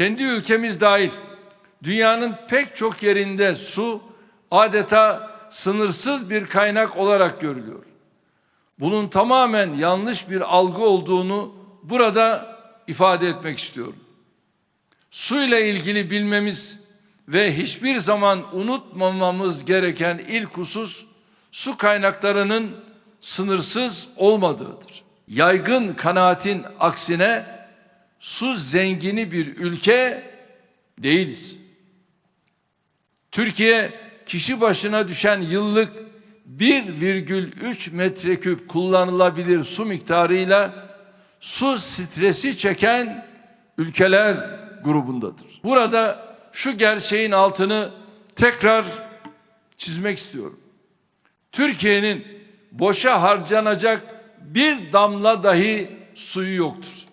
Kendi ülkemiz dahil dünyanın pek çok yerinde su adeta sınırsız bir kaynak olarak görülüyor. Bunun tamamen yanlış bir algı olduğunu burada ifade etmek istiyorum. Su ile ilgili bilmemiz ve hiçbir zaman unutmamamız gereken ilk husus su kaynaklarının sınırsız olmadığıdır. Yaygın kanaatin aksine su zengini bir ülke değiliz. Türkiye kişi başına düşen yıllık 1,3 metreküp kullanılabilir su miktarıyla su stresi çeken ülkeler grubundadır. Burada şu gerçeğin altını tekrar çizmek istiyorum. Türkiye'nin boşa harcanacak bir damla dahi suyu yoktur.